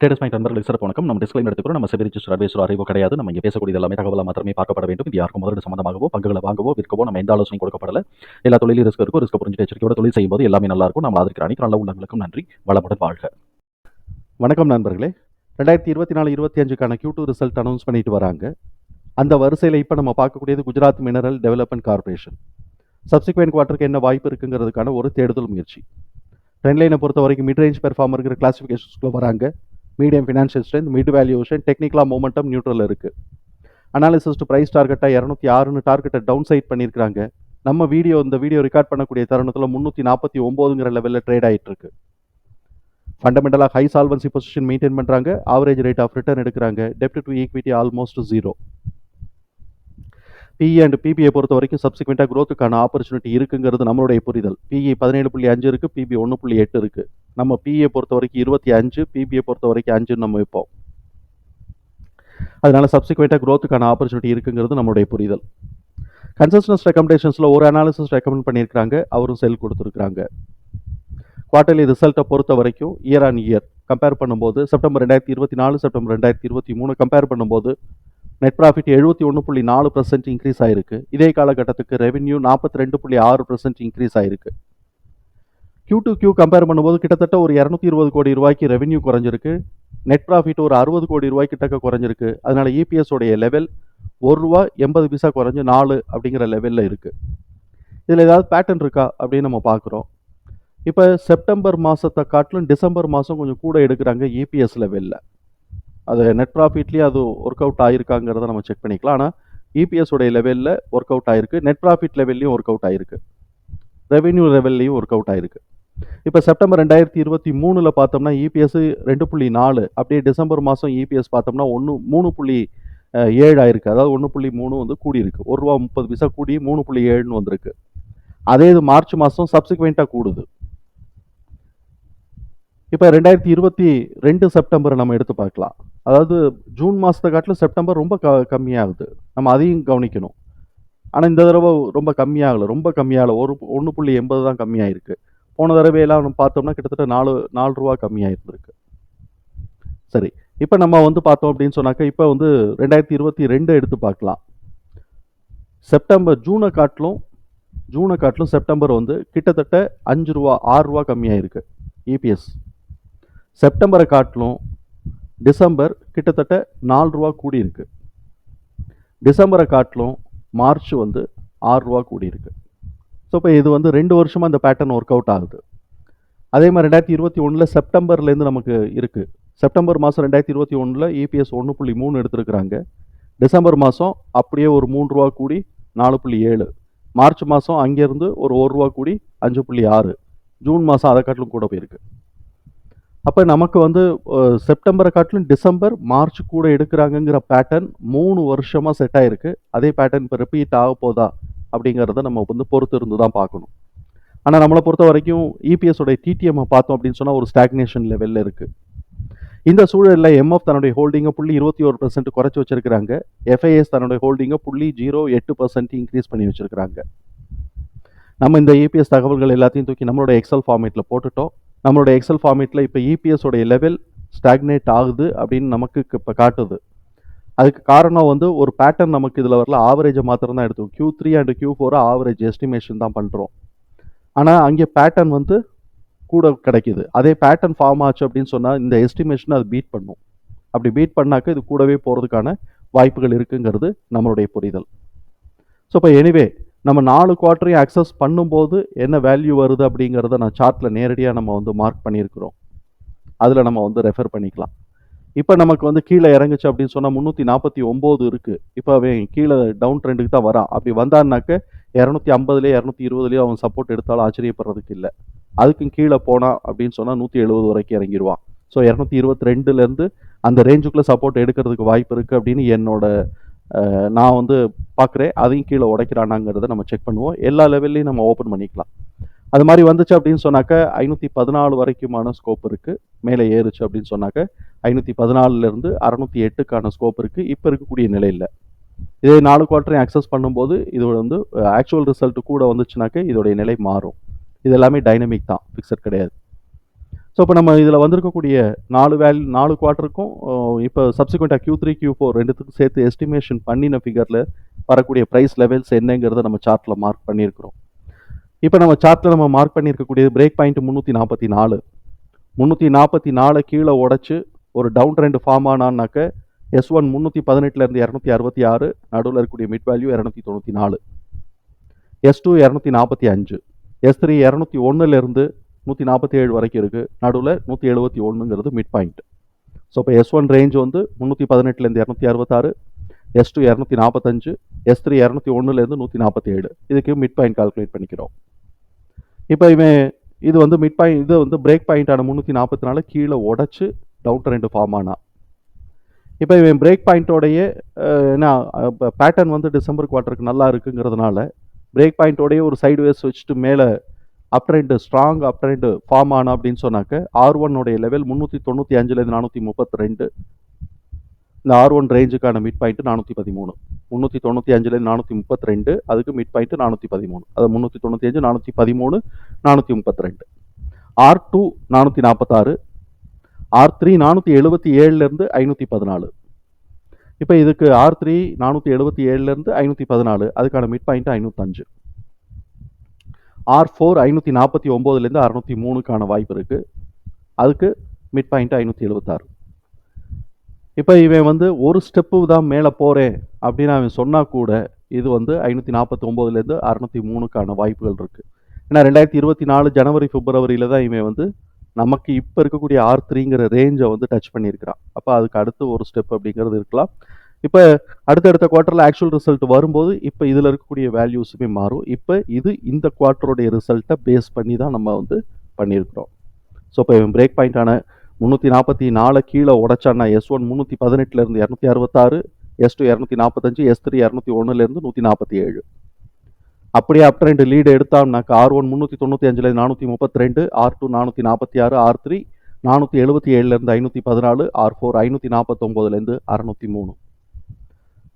Traders point நண்பர்களுக்கு சிறப்பு வணக்கம். நம்ம டிஸ்கிளைம் எடுத்துக்கிறோம் நம்ம செபி ரிஜிஸ்டர் அட்வைசர் அறிவோ கிடையாது. நம்ம இங்கே பேசக்கூடிய எல்லாமே தகவலாக மாத்திரமே பார்க்கப்பட வேண்டும். இது யாருக்கும் முதலீடு சம்பந்தமாகவோ பங்குகளை வாங்கவோ விற்கவோ நம்ம எந்த ஆலோசனை கொடுக்கப்படல. எல்லா தொழிலும் ரிஸ்க் இருக்கும் ரிஸ்க் புரிஞ்சு எச்சரிக்கையோட தொழில் செய்யும்போது எல்லாமே நல்லா இருக்கும். நம்ம ஆதரிக்கிற அனைத்து நல்ல உள்ளங்களுக்கும் நன்றி. வளமுடன் வாழ்க. வணக்கம் நண்பர்களே. ரெண்டாயிரத்தி இருபத்தி நாலு இருபத்தி அஞ்சுக்கான கியூ டூ ரிசல்ட் அனௌன்ஸ் பண்ணிட்டு வராங்க. அந்த வரிசையில் இப்போ நம்ம பார்க்கக்கூடியது Gujarat mineral development corporation subsequent குவார்ட்டருக்கு என்ன வாய்ப்பு இருக்குங்கிறதுக்கான ஒரு தேடுதல் முயற்சி. ட்ரெண்ட் லைனை பொறுத்த வரைக்கும் மிட் ரேஞ்ச் பெர்ஃபார்மர் இருக்கிற கிளாசிஃபிகேஷன்ஸ்க்குள்ள வராங்க. Medium financial strength mid valuation டெக்னிக்கலாக மோமெண்டம் நியூட்ரல் இருக்குது அனாலிசிஸ்ட் ப்ரைஸ் டார்கெட்டாக இரநூத்தி ஆறுன்னு டார்கெட்டை டவுன் சைட் பண்ணியிருக்காங்க நம்ம வீடியோ இந்த வீடியோ ரெக்கார்ட் பண்ணக்கூடிய தருணத்தில் முந்நூற்றி நாற்பத்தி ஒம்போதுங்கிற லெவலில் ட்ரேட் ஆகிட்டு இருக்கு. ஃபண்டமெண்டலாக ஹை சால்வன்சி பொசிஷன் மெயின்டைன் பண்ணுறாங்க ஆவரேஜ் ரேட் ஆஃப் ரிட்டர்ன் எடுக்கிறாங்க. டெப்ட் to equity almost zero PE and PBI பொறுத்த வரைக்கும் சப்சிக்வெண்ட்டாக க்ரோத்துக்கான ஆப்பர்ச்சுனிட்டி இருக்குங்கிறது நம்மளுடைய புரிதல். பிஇ பதினேழு புள்ளி அஞ்சு இருக்குது பிபி ஒன்று புள்ளி எட்டு இருக்குது நம்ம பிஏ பொறுத்த வரைக்கும் இருபத்தி அஞ்சு பிபிஐ பொறுத்த வரைக்கும் அஞ்சுன்னு நம்ம வைப்போம். அதனால சப்சிக்வெண்ட்டாக க்ரோத்துக்கான ஆப்பர்ச்சுனிட்டி இருக்குங்கிறது நம்மளுடைய புரிதல். கன்சஸ்டன்ஸ் ரெக்கமெண்டேஷன்ஸில் ஒரு அனாலிசிஸ் ரெக்கமெண்ட் பண்ணியிருக்காங்க அவரும் செல் கொடுத்துருக்குறாங்க. குவார்டர்லி ரிசல்ட்டை பொறுத்த வரைக்கும் இயர் ஆன் இயர் கம்பேர் பண்ணும்போது செப்டம்பர் ரெண்டாயிரத்தி இருபத்தி நாலு செப்டம்பர் ரெண்டாயிரத்தி இருபத்தி மூணு கம்பேர் பண்ணும்போது நெட் ப்ராஃபிட் எழுபத்தி ஒன்று புள்ளி நாலு பர்சன்ட் இன்க்ரீஸ் ஆயிருக்கு. இதே காலகட்டத்துக்கு ரெவென்யூ நாற்பத்தி ரெண்டு புள்ளி ஆறு பர்சன்ட் இன்க்ரீஸ் ஆயிருக்கு. கியூ டு கியூ கம்பேர் பண்ணும்போது கிட்டத்தட்ட ஒரு இரநூத்தி இருபது கோடி ரூபாய்க்கு ரெவென்யூ குறைஞ்சிருக்கு. நெட் ப்ராஃபிட் ஒரு அறுபது கோடி ரூபாய் கிட்டக்க குறைஞ்சிருக்கு. அதனால் EPS உடைய லெவல் ஒரு ரூபா எண்பது பைசா குறைஞ்சு நாலு அப்படிங்கிற லெவலில் இருக்குது இதில் ஏதாவது பேட்டர்ன் இருக்கா அப்படின்னு நம்ம பார்க்குறோம். இப்போ செப்டம்பர் மாதத்தை காட்டிலும் டிசம்பர் மாதம் கொஞ்சம் கூட எடுக்கிறாங்க இபிஎஸ் லெவலில் அது நெட் ப்ராஃபிட்லேயே அது ஒர்க் அவுட் ஆகிருக்காங்கிறத நம்ம செக் பண்ணிக்கலாம். ஆனால் இபிஎஸ் உடைய லெவலில் ஒர்க் அவுட் ஆயிருக்கு. நெட் ப்ராஃபிட் லெவல்லையும் ஒர்க் அவுட் ஆகிருக்கு ரெவென்யூ லெவல்லையும் ஒர்க் அவுட் ஆகிருக்கு இப்போ செப்டம்பர் ரெண்டாயிரத்தி இருபத்தி மூணில் பார்த்தோம்னா இபிஎஸ் ரெண்டு புள்ளி நாலு அப்படியே டிசம்பர் மாதம் இபிஎஸ் பார்த்தோம்னா ஒன்று மூணு புள்ளி ஏழு ஆயிருக்கு. அதாவது ஒன்று புள்ளி மூணு வந்து கூடி இருக்கு ஒரு ரூபா முப்பது பைசா கூடி மூணு புள்ளி ஏழுன்னு வந்திருக்கு. அதே இது மார்ச் மாதம் சப்சிக்வெண்ட்டாக கூடுது. இப்போ ரெண்டாயிரத்தி இருபத்தி ரெண்டு செப்டம்பர் நம்ம எடுத்து பார்க்கலாம். அதாவது ஜூன் மாதத்தை காட்டிலும் செப்டம்பர் ரொம்ப க கம்மியாகுது. நம்ம அதையும் கவனிக்கணும். ஆனால் இந்த தடவை ரொம்ப கம்மியாகலை ரொம்ப கம்மியாகலை. ஒரு ஒன்று புள்ளி எண்பது தான் கம்மியாயிருக்கு. போன தடவையெல்லாம் நம்ம பார்த்தோம்னா கிட்டத்தட்ட நாலு நாலு ரூபா கம்மியாயிருந்திருக்கு. சரி இப்போ நம்ம வந்து பார்த்தோம் அப்படின்னு சொன்னாக்க இப்போ வந்து ரெண்டாயிரத்தி இருபத்தி ரெண்டு எடுத்து பார்க்கலாம். செப்டம்பர் ஜூனை காட்டிலும் ஜூனை காட்டிலும் செப்டம்பர் வந்து கிட்டத்தட்ட அஞ்சு ரூபா ஆறு ரூபா கம்மியாயிருக்கு. இபிஎஸ் செப்டம்பரை காட்டிலும் டிசம்பர் கிட்டத்தட்ட நாலு ரூபா கூடியிருக்கு. டிசம்பரை காட்டிலும் மார்ச் வந்து ஆறு ரூபா கூடி இருக்கு ஸோ இப்போ இது வந்து ரெண்டு வருஷமாக இந்த பேட்டர்ன் ஒர்க் அவுட் ஆகுது. அதே மாதிரி ரெண்டாயிரத்தி இருபத்தி ஒன்றில் செப்டம்பர்லேருந்து நமக்கு இருக்குது செப்டம்பர் மாதம் ரெண்டாயிரத்தி இருபத்தி ஒன்றில் இபிஎஸ் ஒன்று புள்ளி மூணு எடுத்துருக்குறாங்க. டிசம்பர் மாதம் அப்படியே ஒரு மூணு ரூபா கூடி நாலு புள்ளி ஏழு. மார்ச் மாதம் அங்கேருந்து ஒரு ஒரு ரூபா கூடி அஞ்சு புள்ளி ஆறு. ஜூன் மாதம் அதை காட்டிலும் கூட போயிருக்கு. அப்போ நமக்கு வந்து செப்டம்பரை காட்டிலும் டிசம்பர் மார்ச் கூட எடுக்கிறாங்கங்கிற பேட்டர்ன் மூணு வருஷமாக செட் ஆயிருக்கு. அதே பேட்டர்ன் இப்போ ரிப்பீட் ஆக போதா அப்படிங்கிறத நம்ம வந்து பொறுத்து இருந்து தான் பார்க்கணும். ஆனால் நம்மளை பொறுத்த வரைக்கும் இபிஎஸ் டிடிஎம் பார்த்தோம் அப்படின்னு சொன்னால் ஒரு ஸ்டாக்னேஷன் லெவலில் இருக்குது இந்த சூழலில் எம்எஃப் தன்னுடைய ஹோல்டிங்கை புள்ளி இருபத்தி ஒரு பர்சன்ட் குறைச்சி வச்சிருக்கிறாங்க. எஃப்ஐஎஸ் தன்னுடைய ஹோல்டிங்கை புள்ளி ஜீரோ எட்டு பர்சன்ட் இன்க்ரீஸ் பண்ணி வச்சிருக்கிறாங்க. நம்ம இந்த ஏபிஎஸ் தகவல்கள் எல்லாத்தையும் தூக்கி நம்மளோட எக்ஸல் ஃபார்மேட்டில் போட்டுட்டோம். நம்மளோட எக்ஸல் ஃபார்மேட்டில் இப்போ இபிஎஸ் உடைய லெவல் ஸ்டாக்னேட் ஆகுது அப்படின்னு நமக்கு இப்போ காட்டுது. அதுக்கு காரணம் வந்து ஒரு பேட்டர்ன் நமக்கு இதில் வரல ஆவரேஜை மாத்திரம் தான் எடுத்தோம் கியூ த்ரீ அண்ட் கியூ ஃபோரை ஆவரேஜ் எஸ்டிமேஷன் தான் பண்ணுறோம் ஆனால் அங்கே பேட்டர்ன் வந்து கூட கிடைக்குது. அதே பேட்டர்ன் ஃபார்ம் ஆச்சு அப்படின்னு சொன்னால் இந்த எஸ்டிமேஷனை அது பீட் பண்ணும். அப்படி பீட் பண்ணாக்க இது கூடவே போகிறதுக்கான வாய்ப்புகள் இருக்குங்கிறது நம்மளுடைய புரிதல். ஸோ இப்போ எனிவே நம்ம நாலு குவார்ட்டரையும் அக்சஸ் பண்ணும்போது என்ன வேல்யூ வருது அப்படிங்கிறத நான் சார்ட்டில் நேரடியாக நம்ம வந்து மார்க் பண்ணியிருக்கிறோம். அதில் நம்ம வந்து ரெஃபர் பண்ணிக்கலாம். இப்போ நமக்கு வந்து கீழே இறங்குச்சு அப்படின்னு சொன்னால் முந்நூற்றி நாற்பத்தி ஒம்பது இருக்குது இப்போ அவன் கீழே டவுன் ட்ரெண்டுக்கு தான் வரான். அப்படி வந்தான்னாக்க இரநூத்தி ஐம்பதுலேயே இரநூத்தி இருபதுலேயே அவன் சப்போர்ட் எடுத்தாலும் ஆச்சரியப்படுறதுக்கு இல்லை. அதுக்கும் கீழே போனான் அப்படின்னு சொன்னால் நூற்றி எழுபது வரைக்கும் இறங்கிடுவான் ஸோ இரநூத்தி இருபத்தி ரெண்டுலேருந்து அந்த ரேஞ்சுக்குள்ளே சப்போர்ட் எடுக்கிறதுக்கு வாய்ப்பு இருக்குது அப்படின்னு என்னோட நான் வந்து பார்க்குறேன் அதையும் கீழே உடைக்கிறானாங்கிறத நம்ம செக் பண்ணுவோம். எல்லா லெவல்லையும் நம்ம ஓப்பன் பண்ணிக்கலாம். அது மாதிரி வந்துச்சு அப்படின்னு சொன்னாக்க ஐநூற்றி பதினாலு வரைக்குமான ஸ்கோப் இருக்குது மேலே ஏறுச்சு அப்படின்னு சொன்னாக்க ஐநூற்றி பதினாலுலேருந்து அறநூற்றி எட்டுக்கான ஸ்கோப் இருக்குது இப்போ இருக்கக்கூடிய நிலையில். இதே நாலு குவார்ட்டரையும் அக்சஸ் பண்ணும்போது இது வந்து ஆக்சுவல் ரிசல்ட் கூட வந்துச்சுனாக்க இதோடைய நிலை மாறும். இது எல்லாமே டைனமிக் தான். ஃபிக்ஸட் கிடையாது. ஸோ இப்போ நம்ம இதில் வந்திருக்கக்கூடிய நாலு வேல்யூ நாலு குவார்ட்டருக்கும் இப்போ சப்சிக்வெண்ட்டாக கியூ த்ரீ கியூ ஃபோர் ரெண்டுத்துக்கும் சேர்த்து எஸ்டிமேஷன் பண்ணின ஃபிகரில் வரக்கூடிய ப்ரைஸ் லெவல்ஸ் என்னங்கிறத நம்ம சார்ட்டில் மார்க் பண்ணியிருக்கிறோம். இப்போ நம்ம சார்ட்டில் நம்ம மார்க் பண்ணியிருக்கக்கூடியது பிரேக் பாயிண்ட் முந்நூற்றி நாற்பத்தி நாலு முந்நூற்றி நாற்பத்தி நாலு கீழே உடச்சி ஒரு டவுன் ட்ரெண்ட் ஃபார்ம் ஆனான்னாக்க எஸ் ஒன் முந்நூற்றி பதினெட்டுலேருந்து இரநூத்தி அறுபத்தி ஆறு நடுவில் இருக்கக்கூடிய மிட் வேல்யூ இரநூத்தி தொண்ணூற்றி நாலு எஸ் டூ இரநூத்தி நாற்பத்தி அஞ்சு எஸ் த்ரீ இரநூத்தி ஒன்றுலேருந்து நூற்றி நாற்பத்தி ஏழு வரைக்கும் இருக்குது நடுவில் நூற்றி எழுபத்தி ஒன்றுங்கிறது மிட் பாயிண்ட் ஸோ இப்போ எஸ் ஒன் ரேஞ்ச் வந்து முந்நூற்றி பதினெட்டுலேருந்து இரநூத்தி அறுபத்தாறு எஸ் டூ இரநூத்தி நாற்பத்தஞ்சு எஸ் த்ரீ இரநூத்தி ஒன்றுலேருந்து நூற்றி நாற்பத்தி ஏழு இதுக்கு மிட் பாயிண்ட் கால்குலேட் பண்ணிக்கிறோம். இப்போ இவன் இது வந்து மிட் பாயிண்ட் இது வந்து பிரேக் பாயிண்டான முந்நூற்றி நாற்பத்தி நாலு கீழே உடச்சி டவுன் ரெண்டு ஃபார்ம் ஆனா. இப்போ இவன் பிரேக் பாயிண்ட்டோடைய என்ன பேட்டர்ன் வந்து டிசம்பர் குவார்ட்டருக்கு நல்லா இருக்குங்கிறதுனால பிரேக் பாயிண்ட்டோடைய ஒரு சைடு வேஸ் வச்சுட்டு மேலே அப்ட்ரெண்டு ஸ்ட்ராங் அப்ட்ரெண்டு ஃபார்ம் ஆனா அப்படின்னு சொன்னாக்க ஆர் ஒன்னுடைய லெவல் முந்நூற்றி தொண்ணூற்றி அஞ்சுலேருந்து நானூற்றி முப்பத்தி ரெண்டு. இந்த ஆர் ஒன் ரேஞ்சுக்கான மிட் பாயிண்ட் நானூற்றி பதிமூணு. முந்நூற்றி தொண்ணூற்றி அஞ்சுலேருந்து நானூற்றி முப்பத்தி ரெண்டு அதுக்கு மிட் பாயிண்ட் நானூற்றி பதிமூணு. அது முந்நூற்றி தொண்ணூற்றி அஞ்சு நானூற்றி பதிமூணு நானூற்றி முப்பத்தி ரெண்டு. ஆர் டூ நானூற்றி நாற்பத்தாறு ஆர் த்ரீ நானூற்றி எழுபத்தி ஏழுலேருந்து ஐநூற்றி பதினாலு. இப்போ இதுக்கு ஆர் த்ரீ நானூற்றி எழுபத்தி ஏழுலேருந்து ஐநூற்றி பதினாலு அதுக்கான மிட் பாயிண்ட் ஐநூற்றஞ்சு ஆர் ஃபோர் ஐநூற்றி நாற்பத்தி ஒம்போதுலேருந்து அறநூற்றி மூணுக்கான வாய்ப்பு இருக்குது அதுக்கு மிட் பாயிண்ட் ஐநூற்றி எழுபத்தாறு இப்போ இவன் வந்து ஒரு ஸ்டெப்பு தான் மேலே போகிறேன் அப்படின்னு அவன் சொன்னால் கூட இது வந்து ஐநூற்றி நாற்பத்தி ஒம்போதுலேருந்து அறநூற்றி மூணுக்கான வாய்ப்புகள் இருக்குது ஏன்னா ரெண்டாயிரத்தி இருபத்தி நாலு ஜனவரி பிப்ரவரியில் தான் இவன் வந்து நமக்கு இப்போ இருக்கக்கூடிய ஆர் த்ரீங்கிற ரேஞ்சை வந்து டச் பண்ணியிருக்கிறான். அப்போ அதுக்கு அடுத்து ஒரு ஸ்டெப் அப்படிங்கிறது இருக்கலாம். இப்போ அடுத்தடுத்த குவார்ட்டரில் ஆக்சுவல் ரிசல்ட் வரும்போது இப்போ இதில் இருக்கக்கூடிய வேல்யூஸுமே மாறும். இப்போ இது இந்த குவார்ட்டருடைய ரிசல்ட்டை பேஸ் பண்ணி தான் நம்ம வந்து பண்ணியிருக்கிறோம். ஸோ இப்போ பிரேக் பாயிண்டான முந்நூற்றி நாற்பத்தி நாலு கீழே உடைச்சான்னா எஸ் ஒன் முந்நூற்றி பதினெட்டுலேருந்து இரநூத்தி அறுபத்தாறு எஸ் டூ இரநூத்தி நாற்பத்தஞ்சு எஸ் த்ரீ இரநூத்தி ஒன்றுலேருந்து நூற்றி நாற்பத்தி ஏழு. அப்படியே அப் ட்ரெண்ட் லீடு எடுத்தாம்னாக்கா ஆர் ஒன் முந்நூற்றி தொண்ணூற்றி அஞ்சுலேருந்து நானூற்றி முப்பத்தி ரெண்டு ஆர் டூ நானூற்றி நாற்பத்தி ஆறு ஆர் த்ரீ நானூற்றி எழுபத்தி ஏழுலேருந்து ஐநூற்றி பதினாலு ஆர் ஃபோர் ஐநூற்றி நாற்பத்தொம்போதுலேருந்து அறநூற்றி மூணு.